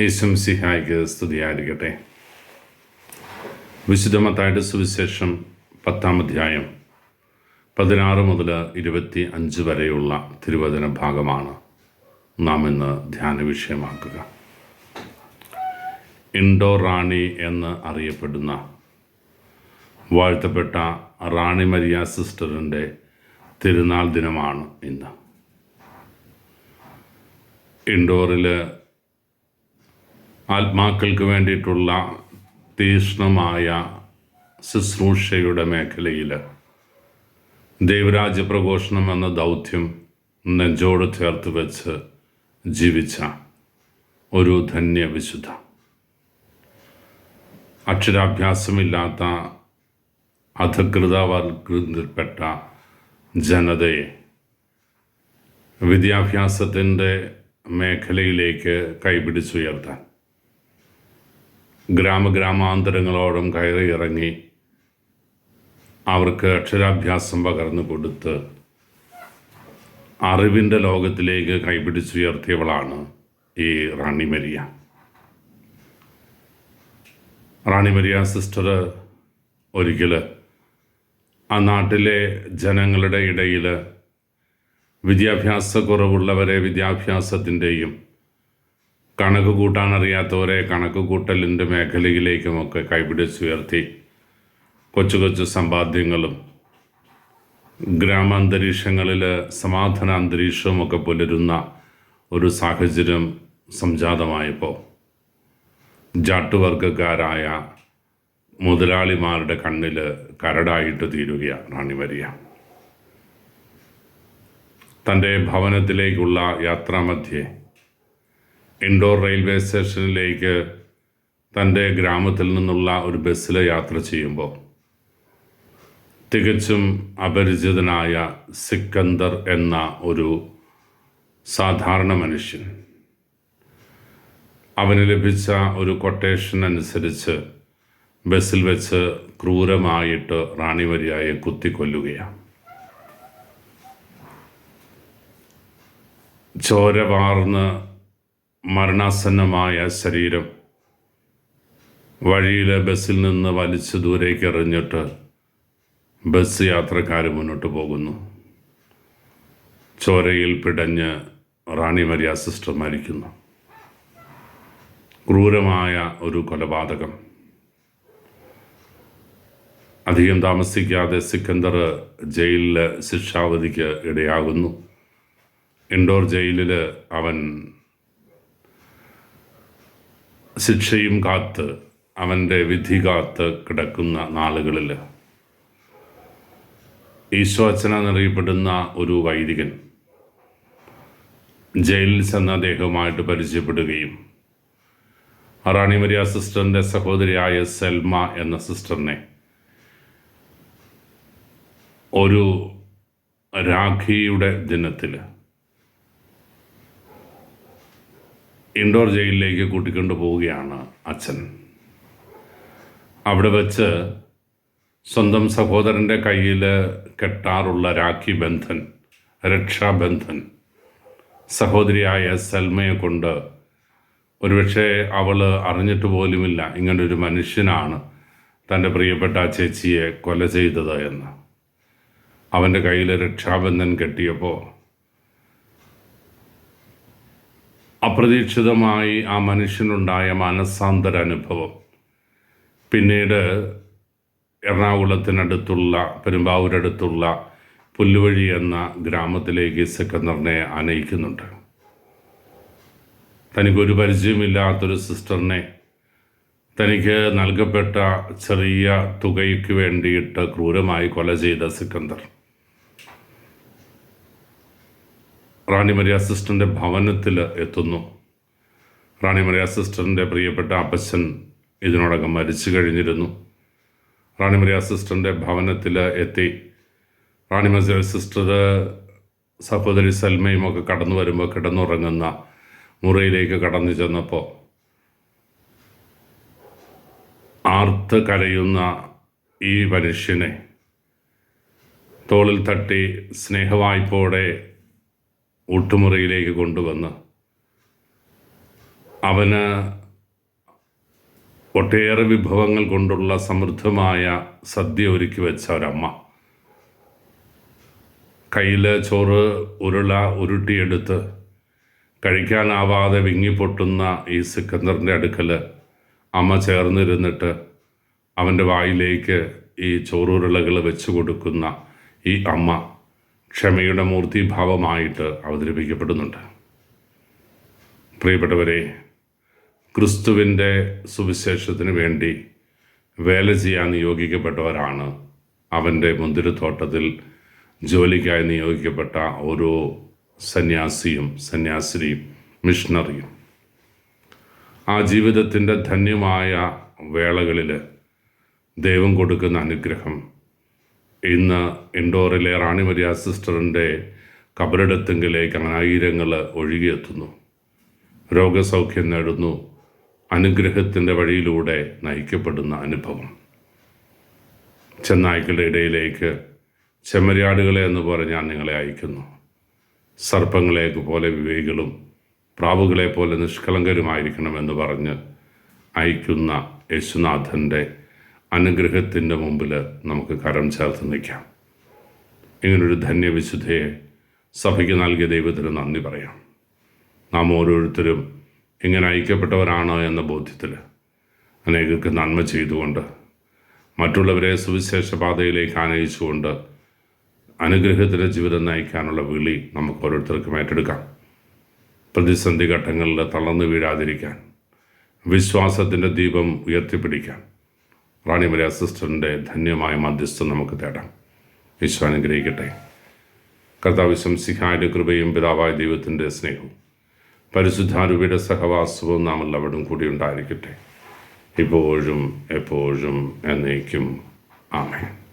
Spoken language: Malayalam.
യേശും സിഹായിക്ക് സ്തുതിയായിരിക്കട്ടെ. വിശുദ്ധമത്തായുടെ സുവിശേഷം പത്താം അധ്യായം പതിനാറ് മുതൽ ഇരുപത്തി അഞ്ച് വരെയുള്ള തിരുവചന ഭാഗമാണ് നാം ഇന്ന് ധ്യാന വിഷയമാക്കുക. ഇൻഡോ റാണി എന്ന് അറിയപ്പെടുന്ന വാഴ്ത്തപ്പെട്ട റാണി മരിയ സിസ്റ്ററിന്റെ തിരുനാൾ ദിനമാണ് ഇന്ന്. ഇൻഡോറിൽ ആത്മാക്കൾക്ക് വേണ്ടിയിട്ടുള്ള തീഷ്ണമായ ശുശ്രൂഷയുടെ മേഖലയിൽ ദൈവരാജ്യ പ്രഘോഷണം എന്ന ദൗത്യം നെഞ്ചോട് ചേർത്ത് വെച്ച് ജീവിച്ച ഒരു ധന്യവിശുദ്ധ അക്ഷരാഭ്യാസമില്ലാത്ത അധികൃതവർഗത്തിൽപ്പെട്ട ജനതയെ വിദ്യാഭ്യാസത്തിന്റെ മേഖലയിലേക്ക് കൈപിടിച്ചുയർത്താൻ ഗ്രാമഗ്രാമാന്തരങ്ങളോടും കയറി ഇറങ്ങി അവർക്ക് അക്ഷരാഭ്യാസം പകർന്നു കൊടുത്ത് അറിവിന്റെ ലോകത്തിലേക്ക് കൈപിടിച്ചുയർത്തിയവളാണ് ഈ റാണി മരിയ. റാണി മരിയ സിസ്റ്റർ ഒരിക്കൽ ആ നാട്ടിലെ ജനങ്ങളുടെ ഇടയിൽ വിദ്യാഭ്യാസ കുറവുള്ളവരെ വിദ്യാഭ്യാസത്തിന്റെയും കണക്ക് കൂട്ടാൻ അറിയാത്തവരെ കണക്ക് കൂട്ടലിന്റെ മേഖലയിലേക്കുമൊക്കെ കൈപിടിച്ചുയർത്തി കൊച്ചു കൊച്ചു സമ്പാദ്യങ്ങളും ഗ്രാമാന്തരീക്ഷങ്ങളിൽ സമാധാന അന്തരീക്ഷവുമൊക്കെ പുലരുന്ന ഒരു സാഹചര്യം സംജാതമായപ്പോൾ ജാട്ടുവർഗക്കാരായ മുതലാളിമാരുടെ കണ്ണിൽ കരടായിട്ട് തീരുകയാണ് റാണി റാണിമരിയ തന്റെ ഭവനത്തിലേക്കുള്ള യാത്രാമധ്യേ ഇൻഡോർ റെയിൽവേ സ്റ്റേഷനിലേക്ക് തന്റെ ഗ്രാമത്തിൽ നിന്നുള്ള ഒരു ബസ്സിൽ യാത്ര ചെയ്യുമ്പോൾ തികച്ചും അപരിചിതനായ സിക്കന്ദർ എന്ന ഒരു സാധാരണ മനുഷ്യൻ അവന് ലഭിച്ച ഒരു കൊട്ടേഷൻ അനുസരിച്ച് ബസ്സിൽ വെച്ച് ക്രൂരമായിട്ട് റാണിമരിയായെ കുത്തിക്കൊല്ലുകയാണ്. ചോര വാർന്ന് മരണാസന്നമായ ശരീരം. വഴിയിലെ ബസ്സിൽ നിന്ന് വലിച്ചു ദൂരേക്ക് എറിഞ്ഞിട്ട് ബസ് യാത്രക്കാർ മുന്നോട്ട് പോകുന്നു. ചോരയിൽ പിടഞ്ഞ് റാണി മരിയ സിസ്റ്റർ മരിക്കുന്നു. ക്രൂരമായ ഒരു കൊലപാതകം. അധികം താമസിക്കാതെ സിക്കന്ദർ ജയിലിൽ ശിക്ഷാവധിക്ക് ഇടയാകുന്നു. ഇൻഡോർ ജയിലിൽ അവൻ ശിക്ഷയും കാത്ത് അവന്റെ വിധി കാത്ത് കിടക്കുന്ന നാളുകളിൽ ഈശോച്ചന എന്നറിയപ്പെടുന്ന ഒരു വൈദികൻ ജയിലിൽ ചെന്ന അദ്ദേഹവുമായിട്ട് പരിചയപ്പെടുകയും റാണി മരിയ സിസ്റ്ററിന്റെ സഹോദരിയായ സെൽമ എന്ന സിസ്റ്ററിനെ ഒരു രാഖിയുടെ ദിനത്തിൽ ഇൻഡോർ ജയിലിലേക്ക് കൂട്ടിക്കൊണ്ടു പോവുകയാണ് അച്ഛൻ. അവിടെ വച്ച് സ്വന്തം സഹോദരന്റെ കയ്യിൽ കെട്ടാറുള്ള രാഖി ബന്ധൻ രക്ഷാബന്ധൻ സഹോദരിയായ സൽമയെ കൊണ്ട് ഒരുപക്ഷെ അവൾ അറിഞ്ഞിട്ട് പോലുമില്ല ഇങ്ങനൊരു മനുഷ്യനാണ് തന്റെ പ്രിയപ്പെട്ട ആ ചേച്ചിയെ കൊല ചെയ്തത് എന്ന്. അവന്റെ കയ്യിൽ രക്ഷാബന്ധൻ കെട്ടിയപ്പോൾ അപ്രതീക്ഷിതമായി ആ മനുഷ്യനുണ്ടായ മനസ്സാന്തര അനുഭവം പിന്നീട് എറണാകുളത്തിനടുത്തുള്ള പെരുമ്പാവൂരടുത്തുള്ള പുല്ലുവഴി എന്ന ഗ്രാമത്തിലേക്ക് സെക്കന്ദറിനെ അനയിക്കുന്നുണ്ട് തനിക്കൊരു പരിചയമില്ലാത്തൊരു സിസ്റ്ററിനെ തനിക്ക് നൽകപ്പെട്ട ചെറിയ തുകയ്ക്ക് വേണ്ടിയിട്ട് ക്രൂരമായി കൊല ചെയ്ത സിക്കന്ദർ. റാണി മരിയ സിസ്റ്ററിന്റെ ഭവനത്തിൽ എത്തുന്നു. റാണി മരിയ സിസ്റ്ററിന്റെ പ്രിയപ്പെട്ട അപ്പച്ചൻ ഇതിനോടകം മരിച്ചു കഴിഞ്ഞിരുന്നു. റാണി മരിയ സിസ്റ്ററിന്റെ ഭവനത്തിൽ എത്തി. റാണി മരിയ സിസ്റ്റർ സഹോദരി സൽമയും ഒക്കെ കടന്നു വരുമ്പോൾ കിടന്നുറങ്ങുന്ന മുറിയിലേക്ക് കടന്നു ചെന്നപ്പോൾ ആർത്ത് കരയുന്ന ഈ മനുഷ്യനെ തോളിൽ തട്ടി സ്നേഹവായ്പോടെ ഊട്ടുമുറിയിലേക്ക് കൊണ്ടുവന്ന് അവന് ഒട്ടേറെ വിഭവങ്ങൾ കൊണ്ടുള്ള സമൃദ്ധമായ സദ്യ ഒരുക്കി വെച്ച ഒരമ്മ. കയ്യിൽ ചോറ് ഉരുള ഉരുട്ടിയെടുത്ത് കഴിക്കാനാവാതെ വിങ്ങിപ്പൊട്ടുന്ന ഈ സിക്കന്ദറിന്റെ അടുക്കൽ അമ്മ ചേർന്നിരുന്നിട്ട് അവന്റെ വായിലേക്ക് ഈ ചോറുരുളകൾ വെച്ചു കൊടുക്കുന്ന ഈ അമ്മ ക്ഷമയുടെ മൂർത്തിഭാവമായിട്ട് അവതരിപ്പിക്കപ്പെടുന്നുണ്ട്. പ്രിയപ്പെട്ടവരെ ക്രിസ്തുവിന്റെ സുവിശേഷത്തിന് വേണ്ടി വേല ചെയ്യാൻ നിയോഗിക്കപ്പെട്ടവരാണ് അവന്റെ മുന്തിരിത്തോട്ടത്തിൽ ജോലിക്കായി നിയോഗിക്കപ്പെട്ട ഓരോ സന്യാസിയും സന്യാസിനിയും മിഷണറിയും. ആ ജീവിതത്തിന്റെ ധന്യമായ വേളകളിൽ ദൈവം കൊടുക്കുന്ന അനുഗ്രഹം ഇന്ന് ഇൻഡോറിലെ റാണി മരിയ സിസ്റ്ററിന്റെ കബറിടത്തെങ്കിലേക്ക് ആയിരങ്ങൾ ഒഴുകിയെത്തുന്നു. രോഗസൗഖ്യം നേടുന്നു. അനുഗ്രഹത്തിന്റെ വഴിയിലൂടെ നയിക്കപ്പെടുന്ന അനുഭവം. ചെന്നായ്ക്കളുടെ ഇടയിലേക്ക് ചെമ്മരിയാടുകളെ എന്ന് പറഞ്ഞ് ഞാൻ നിങ്ങളെ അയക്കുന്നു. സർപ്പങ്ങളെ പോലെ വിവേകികളും പ്രാവുകളെ പോലെ നിഷ്കളങ്കരുമായിരിക്കണമെന്ന് പറഞ്ഞ് അയക്കുന്ന യേശുനാഥന്റെ അനുഗ്രഹത്തിന്റെ മുമ്പിൽ നമുക്ക് കരം ചേർത്ത് നിൽക്കാം. ഇങ്ങനൊരു ധന്യവിശുദ്ധയെ സഭയ്ക്ക് നൽകിയ ദൈവത്തിന് നന്ദി പറയാം. നാം ഓരോരുത്തരും ഇങ്ങനെ ഐക്യപ്പെട്ടവരാണ് എന്ന ബോധ്യത്തിൽ അനേകർക്ക് നന്മ ചെയ്തുകൊണ്ട് മറ്റുള്ളവരെ സുവിശേഷ പാതയിലേക്ക് ആനയിച്ചുകൊണ്ട് അനുഗ്രഹത്തിന്റെ ജീവിതം നയിക്കാനുള്ള വിളി നമുക്ക് ഓരോരുത്തർക്കും ഏറ്റെടുക്കാം. പ്രതിസന്ധി ഘട്ടങ്ങളിൽ തളർന്നു വീഴാതിരിക്കാൻ വിശ്വാസത്തിന്റെ ദീപം ഉയർത്തിപ്പിടിക്കാൻ റാണിമല സിസ്റ്ററിന്റെ ധന്യമായ മധ്യസ്ഥം നമുക്ക് തേടാം. വിശ്വ അനുഗ്രഹിക്കട്ടെ. കർത്താവ് ശംസിഹായുടെ കൃപയും പിതാവായ ദൈവത്തിന്റെ സ്നേഹവും പരിശുദ്ധാരൂപിയുടെ സഹവാസവും നാം എല്ലാവരും കൂടി ഉണ്ടായിരിക്കട്ടെ. ഇപ്പോഴും എപ്പോഴും എന്നേക്കും. ആമേൻ.